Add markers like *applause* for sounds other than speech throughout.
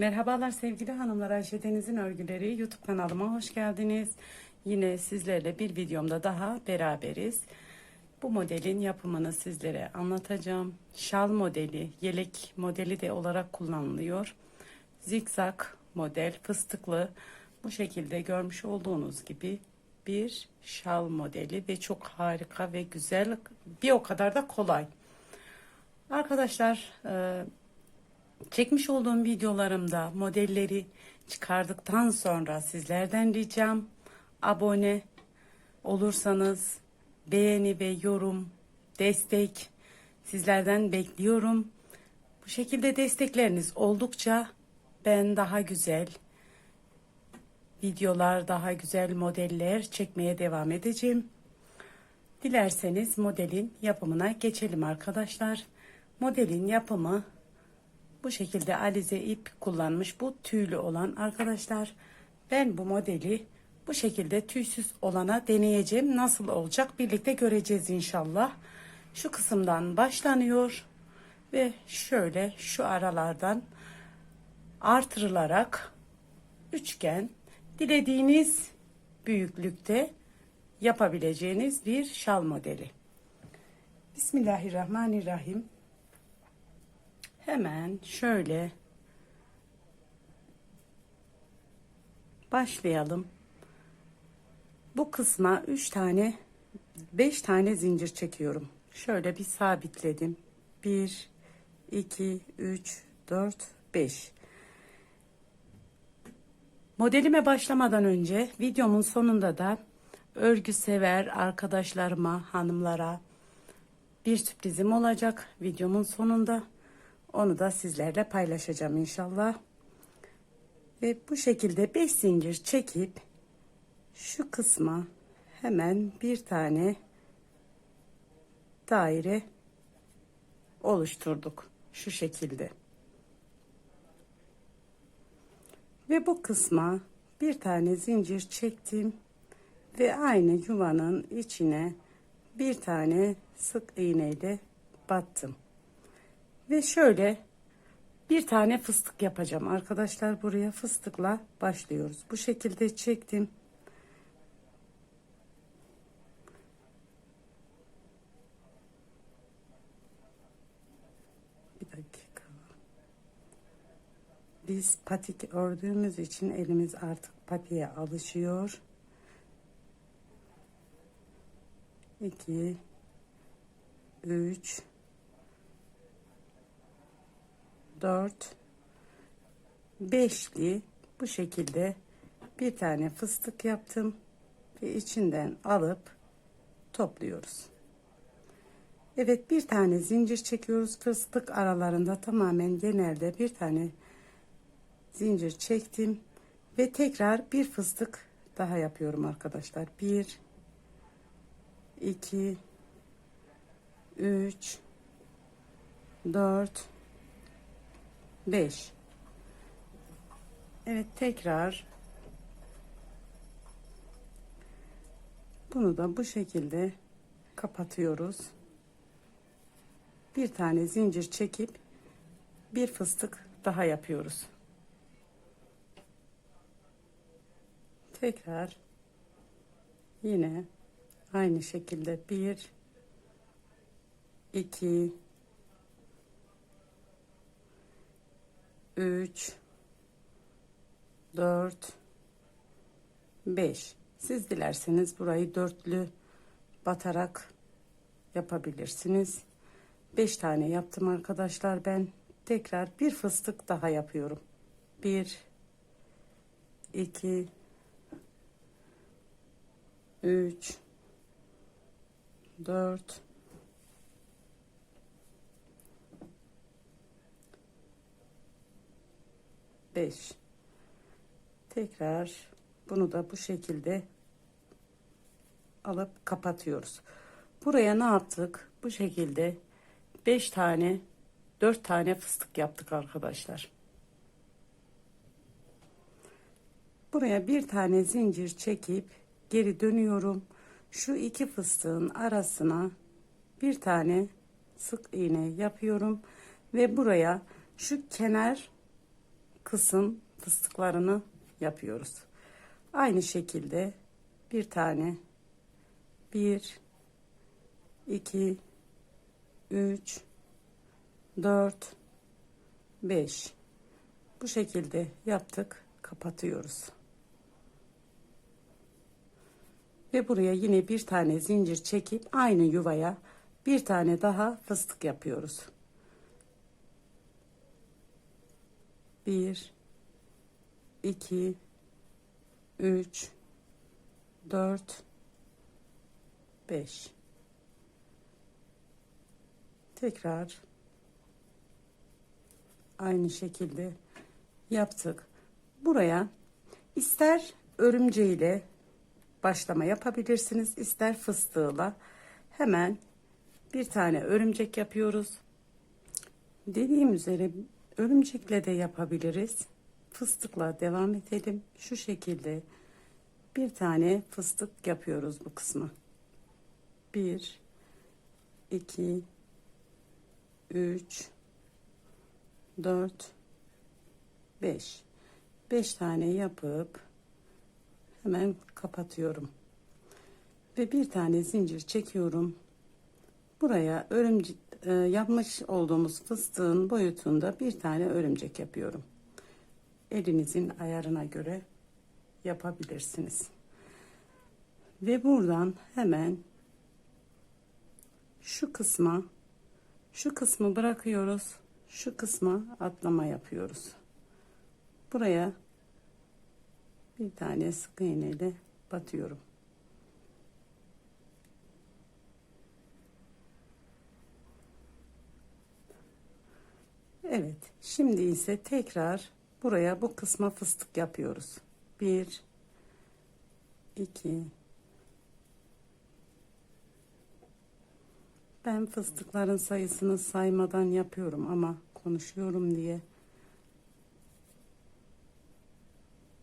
Merhabalar sevgili hanımlar Ayşe Deniz'in örgüleri YouTube kanalıma hoş geldiniz. Yine sizlerle bir videomda daha beraberiz. Bu modelin yapımını sizlere anlatacağım. Şal modeli, yelek modeli de olarak kullanılıyor. Zikzak model, fıstıklı bu şekilde görmüş olduğunuz gibi bir şal modeli ve çok harika ve güzel bir o kadar da kolay. Arkadaşlar e, Çekmiş olduğum videolarımda modelleri çıkardıktan sonra sizlerden ricam abone olursanız beğeni ve yorum, destek sizlerden bekliyorum. Bu şekilde destekleriniz oldukça ben daha güzel videolar, daha güzel modeller çekmeye devam edeceğim. Dilerseniz modelin yapımına geçelim arkadaşlar. Modelin yapımı bu şekilde alize ip kullanmış bu tüylü olan arkadaşlar. Ben bu modeli bu şekilde tüysüz olana deneyeceğim. Nasıl olacak birlikte göreceğiz inşallah. Şu kısımdan başlanıyor ve şöyle şu aralardan artırılarak üçgen dilediğiniz büyüklükte yapabileceğiniz bir şal modeli. Bismillahirrahmanirrahim. Hemen şöyle başlayalım. Bu kısma 3 tane 5 tane zincir çekiyorum. Şöyle bir sabitledim. 1 2 3 4 5 Modelime başlamadan önce videomun sonunda da örgü sever arkadaşlarıma, hanımlara bir sürprizim olacak videomun sonunda. Onu da sizlerle paylaşacağım inşallah. Ve bu şekilde 5 zincir çekip şu kısma hemen bir tane daire oluşturduk. Şu şekilde. Ve bu kısma bir tane zincir çektim ve aynı yuvanın içine bir tane sık iğneyle battım. Ve şöyle bir tane fıstık yapacağım arkadaşlar. Buraya fıstıkla başlıyoruz. Bu şekilde çektim. Bir dakika. Biz patik ördüğümüz için elimiz artık patiğe alışıyor. 2 3 4 beşli bu şekilde bir tane fıstık yaptım ve içinden alıp topluyoruz. Evet bir tane zincir çekiyoruz fıstık aralarında tamamen genelde bir tane zincir çektim ve tekrar bir fıstık daha yapıyorum arkadaşlar. 1 2 3 4 5 Evet tekrar bunu da bu şekilde kapatıyoruz. Bir tane zincir çekip bir fıstık daha yapıyoruz. Tekrar yine aynı şekilde bir iki 3 4 5 siz dilerseniz burayı dörtlü batarak yapabilirsiniz. 5 tane yaptım arkadaşlar ben. Tekrar bir fıstık daha yapıyorum. 1 2 3 4 5 tekrar bunu da bu şekilde alıp kapatıyoruz. Buraya ne yaptık? Bu şekilde 5 tane 4 tane fıstık yaptık arkadaşlar. Buraya bir tane zincir çekip geri dönüyorum. Şu iki fıstığın arasına bir tane sık iğne yapıyorum ve buraya şu kenar kısım fıstıklarını yapıyoruz. Aynı şekilde bir tane bir iki üç dört beş bu şekilde yaptık kapatıyoruz. Ve buraya yine bir tane zincir çekip aynı yuvaya bir tane daha fıstık yapıyoruz. Bir, iki, üç, dört, beş. Tekrar aynı şekilde yaptık. Buraya ister örümceğiyle başlama yapabilirsiniz. ister fıstığıyla hemen bir tane örümcek yapıyoruz. Dediğim üzere örümcekle de yapabiliriz. Fıstıkla devam edelim. Şu şekilde bir tane fıstık yapıyoruz bu kısmı. Bir, iki, üç, dört, beş. Beş tane yapıp hemen kapatıyorum. Ve bir tane zincir çekiyorum. Buraya örümcek e, yapmış olduğumuz fıstığın boyutunda bir tane örümcek yapıyorum. Elinizin ayarına göre yapabilirsiniz. Ve buradan hemen şu kısma şu kısmı bırakıyoruz. Şu kısma atlama yapıyoruz. Buraya bir tane sık iğneyle batıyorum. Evet, şimdi ise tekrar buraya bu kısma fıstık yapıyoruz. Bir, iki. Ben fıstıkların sayısını saymadan yapıyorum ama konuşuyorum diye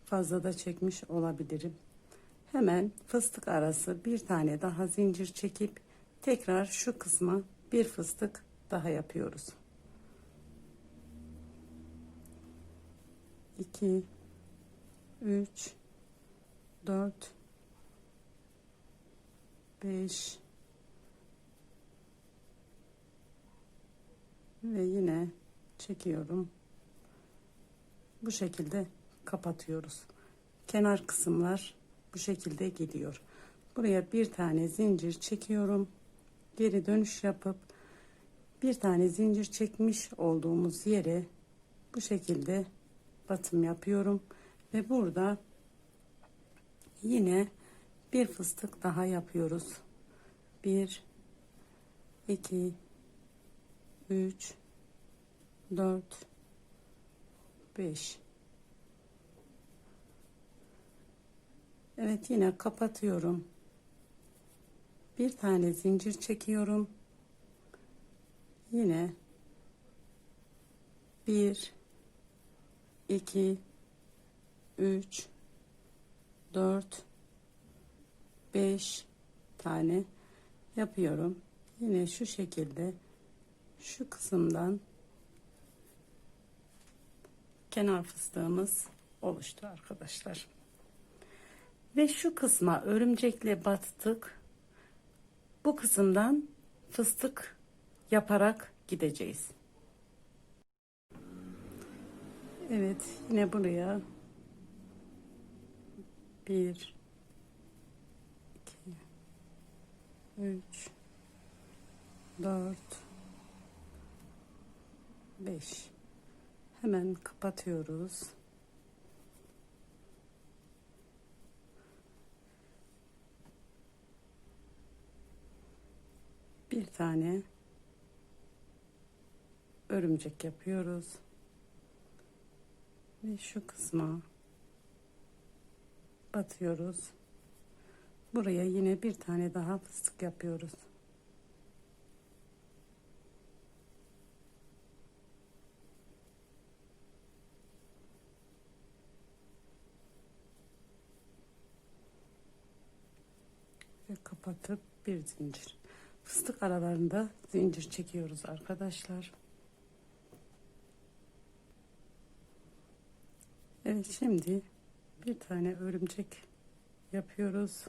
fazla da çekmiş olabilirim. Hemen fıstık arası bir tane daha zincir çekip tekrar şu kısma bir fıstık daha yapıyoruz. 2 3 4 5 ve yine çekiyorum. Bu şekilde kapatıyoruz. Kenar kısımlar bu şekilde gidiyor. Buraya bir tane zincir çekiyorum. Geri dönüş yapıp bir tane zincir çekmiş olduğumuz yere bu şekilde batım yapıyorum ve burada yine bir fıstık daha yapıyoruz. 1 2 3 4 5 Evet yine kapatıyorum. Bir tane zincir çekiyorum. Yine bir 2 3 4 5 tane yapıyorum. Yine şu şekilde şu kısımdan kenar fıstığımız oluştu arkadaşlar. Ve şu kısma örümcekle battık. Bu kısımdan fıstık yaparak gideceğiz. Evet yine buraya. Bir iki üç dört beş. Hemen kapatıyoruz. Bir tane örümcek yapıyoruz ve şu kısma batıyoruz. Buraya yine bir tane daha fıstık yapıyoruz. Ve kapatıp bir zincir. Fıstık aralarında zincir çekiyoruz arkadaşlar. Evet şimdi bir tane örümcek yapıyoruz.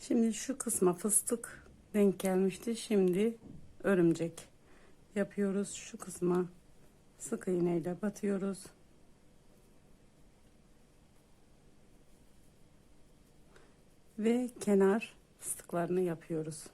Şimdi şu kısma fıstık denk gelmişti. Şimdi örümcek yapıyoruz. Şu kısma sık iğneyle batıyoruz. Ve kenar fıstıklarını yapıyoruz.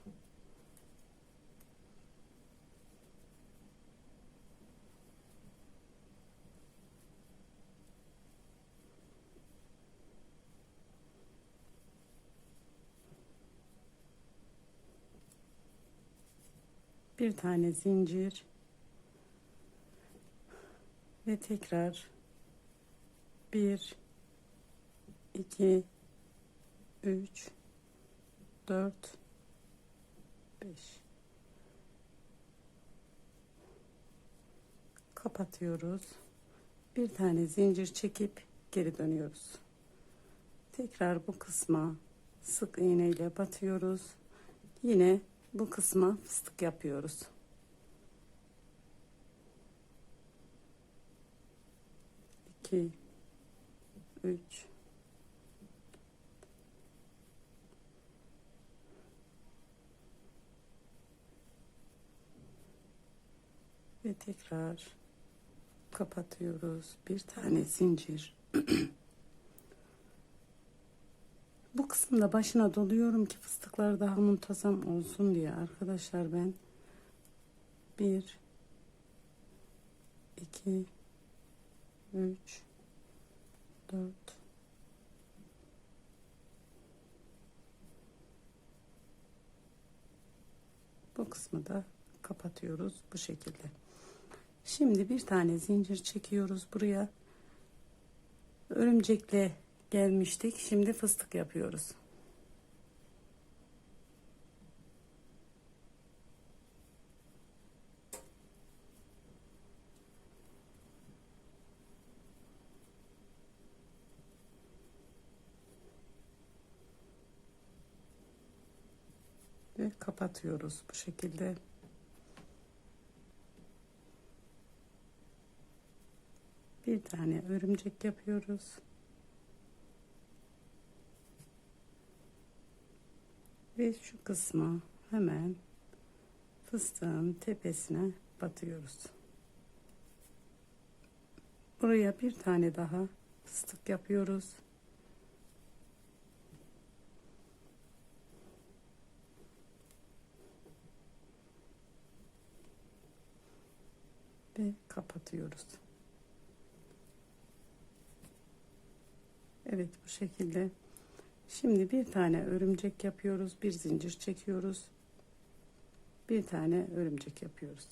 Bir tane zincir ve tekrar bir iki üç dört beş. Kapatıyoruz. Bir tane zincir çekip geri dönüyoruz. Tekrar bu kısma sık iğne ile batıyoruz. Yine bu kısma fıstık yapıyoruz. İki, üç, ve tekrar kapatıyoruz. Bir tane zincir. *clears throat* Bu kısımda başına doluyorum ki fıstıklar daha muntazam olsun diye arkadaşlar ben. Bir iki üç dört. Bu kısmı da kapatıyoruz bu şekilde. Şimdi bir tane zincir çekiyoruz buraya. Örümcekle gelmiştik. Şimdi fıstık yapıyoruz. Ve kapatıyoruz bu şekilde. Bir tane örümcek yapıyoruz. Ve şu kısma hemen fıstığın tepesine batıyoruz. Buraya bir tane daha fıstık yapıyoruz. Ve kapatıyoruz. Evet bu şekilde Şimdi bir tane örümcek yapıyoruz. Bir zincir çekiyoruz. Bir tane örümcek yapıyoruz.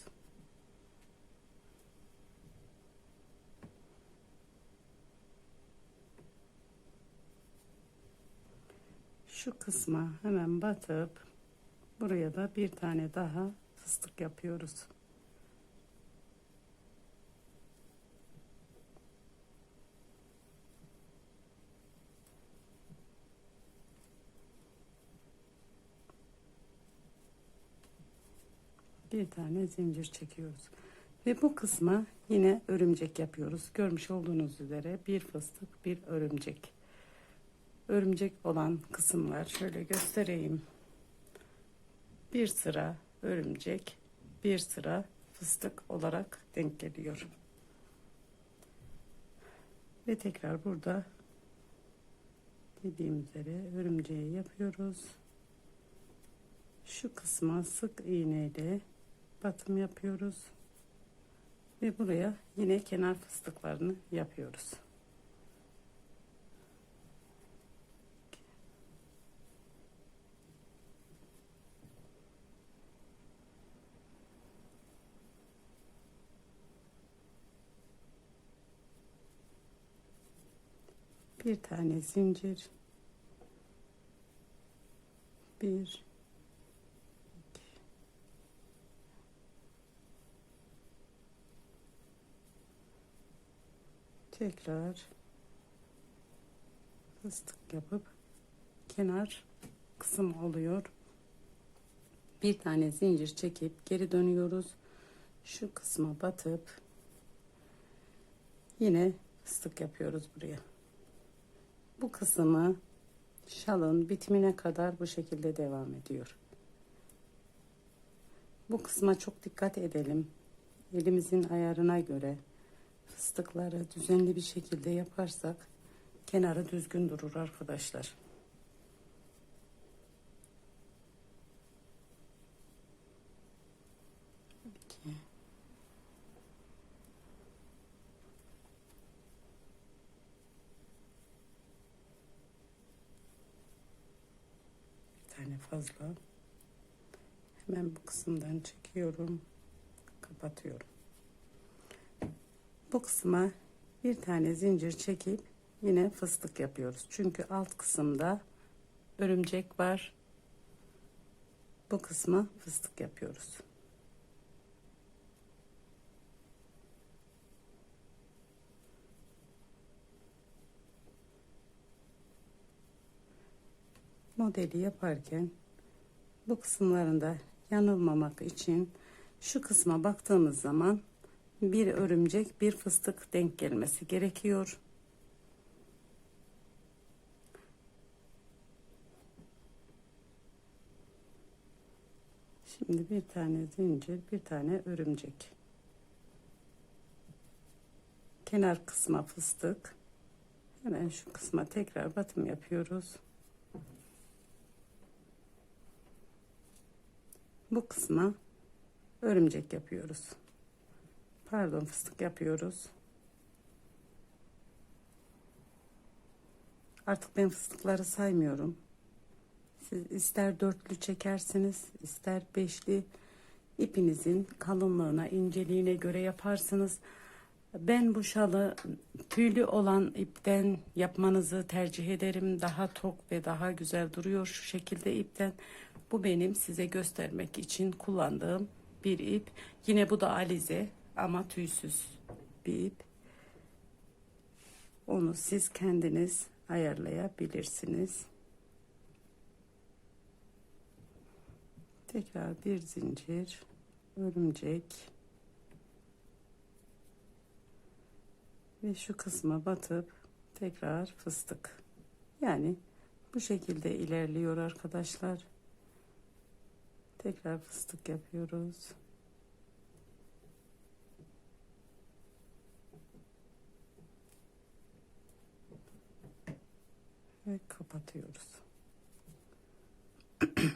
Şu kısma hemen batıp buraya da bir tane daha fıstık yapıyoruz. Bir tane zincir çekiyoruz. Ve bu kısma yine örümcek yapıyoruz. Görmüş olduğunuz üzere bir fıstık, bir örümcek. Örümcek olan kısımlar şöyle göstereyim. Bir sıra örümcek, bir sıra fıstık olarak denk geliyor. Ve tekrar burada dediğim üzere örümceği yapıyoruz. Şu kısma sık iğneyle batım yapıyoruz. Ve buraya yine kenar fıstıklarını yapıyoruz. Bir tane zincir. Bir tekrar fıstık yapıp kenar kısım oluyor. Bir tane zincir çekip geri dönüyoruz. Şu kısma batıp Yine fıstık yapıyoruz buraya. Bu kısmı şalın bitimine kadar bu şekilde devam ediyor. Bu kısma çok dikkat edelim. Elimizin ayarına göre fıstıkları düzenli bir şekilde yaparsak kenarı düzgün durur arkadaşlar. İki. Bir tane fazla. Hemen bu kısımdan çekiyorum. Kapatıyorum. Bu kısma bir tane zincir çekip yine fıstık yapıyoruz. Çünkü alt kısımda örümcek var. Bu kısma fıstık yapıyoruz. Modeli yaparken bu kısımlarında yanılmamak için şu kısma baktığımız zaman bir örümcek bir fıstık denk gelmesi gerekiyor. Şimdi bir tane zincir, bir tane örümcek. Kenar kısma fıstık. Hemen şu kısma tekrar batım yapıyoruz. Bu kısma örümcek yapıyoruz. Pardon fıstık yapıyoruz. Artık ben fıstıkları saymıyorum. Siz ister dörtlü çekersiniz, ister beşli ipinizin kalınlığına, inceliğine göre yaparsınız. Ben bu şalı tüylü olan ipten yapmanızı tercih ederim. Daha tok ve daha güzel duruyor şu şekilde ipten. Bu benim size göstermek için kullandığım bir ip. Yine bu da alize ama tüysüz bir ip. Onu siz kendiniz ayarlayabilirsiniz. Tekrar bir zincir, örümcek ve şu kısma batıp tekrar fıstık. Yani bu şekilde ilerliyor arkadaşlar. Tekrar fıstık yapıyoruz. Ve kapatıyoruz. *clears throat*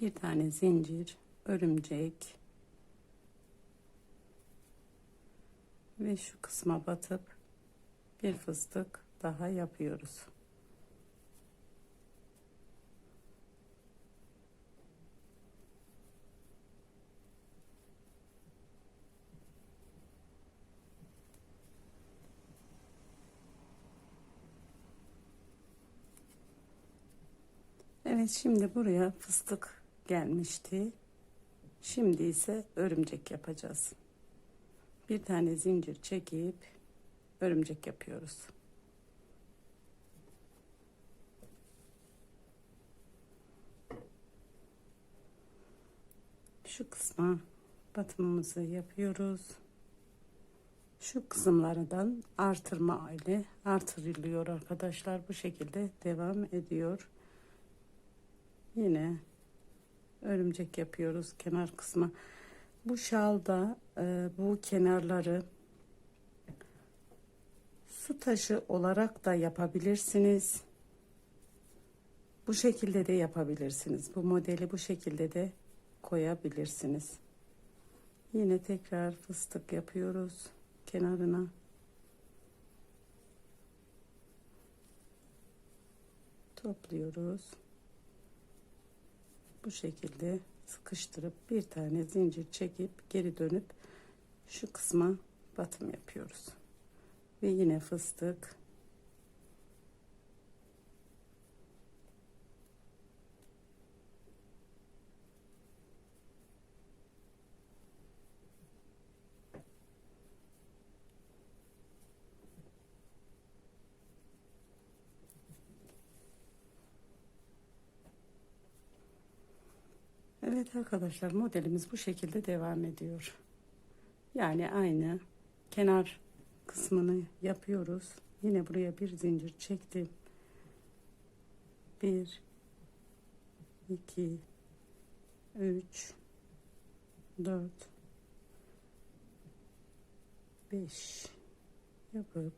bir tane zincir, örümcek ve şu kısma batıp bir fıstık daha yapıyoruz. Evet şimdi buraya fıstık gelmişti. Şimdi ise örümcek yapacağız. Bir tane zincir çekip örümcek yapıyoruz. Şu kısma batımımızı yapıyoruz. Şu kısımlardan artırma ile artırılıyor arkadaşlar. Bu şekilde devam ediyor. Yine örümcek yapıyoruz kenar kısmı. Bu şalda e, bu kenarları su taşı olarak da yapabilirsiniz. Bu şekilde de yapabilirsiniz. Bu modeli bu şekilde de koyabilirsiniz. Yine tekrar fıstık yapıyoruz kenarına. Topluyoruz bu şekilde sıkıştırıp bir tane zincir çekip geri dönüp şu kısma batım yapıyoruz. Ve yine fıstık Evet arkadaşlar modelimiz bu şekilde devam ediyor. Yani aynı kenar kısmını yapıyoruz. Yine buraya bir zincir çektim. 1 2 3 4 5 yapıp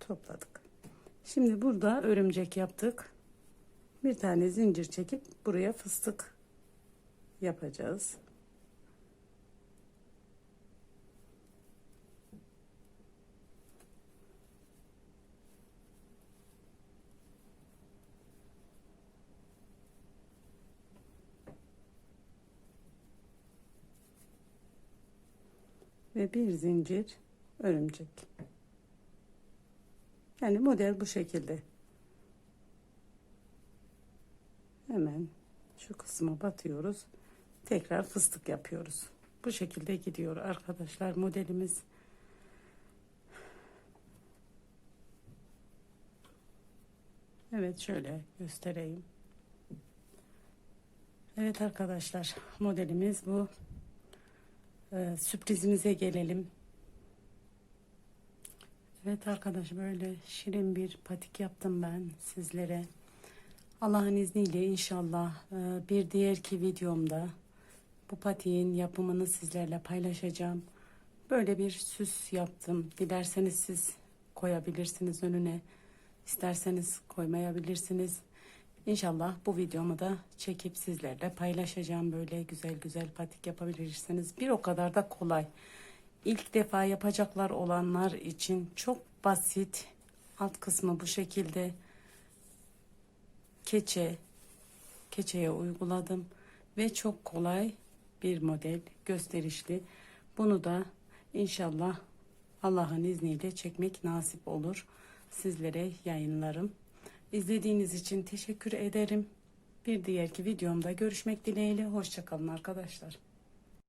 topladık. Şimdi burada örümcek yaptık. Bir tane zincir çekip buraya fıstık yapacağız. ve bir zincir örümcek. Yani model bu şekilde. Hemen şu kısma batıyoruz. Tekrar fıstık yapıyoruz. Bu şekilde gidiyor arkadaşlar modelimiz. Evet şöyle göstereyim. Evet arkadaşlar modelimiz bu. Ee, sürprizimize gelelim. Evet arkadaş böyle şirin bir patik yaptım ben sizlere. Allah'ın izniyle inşallah e, bir diğerki videomda bu patiğin yapımını sizlerle paylaşacağım. Böyle bir süs yaptım. Dilerseniz siz koyabilirsiniz önüne. İsterseniz koymayabilirsiniz. İnşallah bu videomu da çekip sizlerle paylaşacağım. Böyle güzel güzel patik yapabilirsiniz. Bir o kadar da kolay. İlk defa yapacaklar olanlar için çok basit. Alt kısmı bu şekilde. Keçe, keçeye uyguladım. Ve çok kolay bir model, gösterişli. Bunu da inşallah Allah'ın izniyle çekmek nasip olur. Sizlere yayınlarım. İzlediğiniz için teşekkür ederim. Bir diğerki videomda görüşmek dileğiyle. Hoşçakalın arkadaşlar.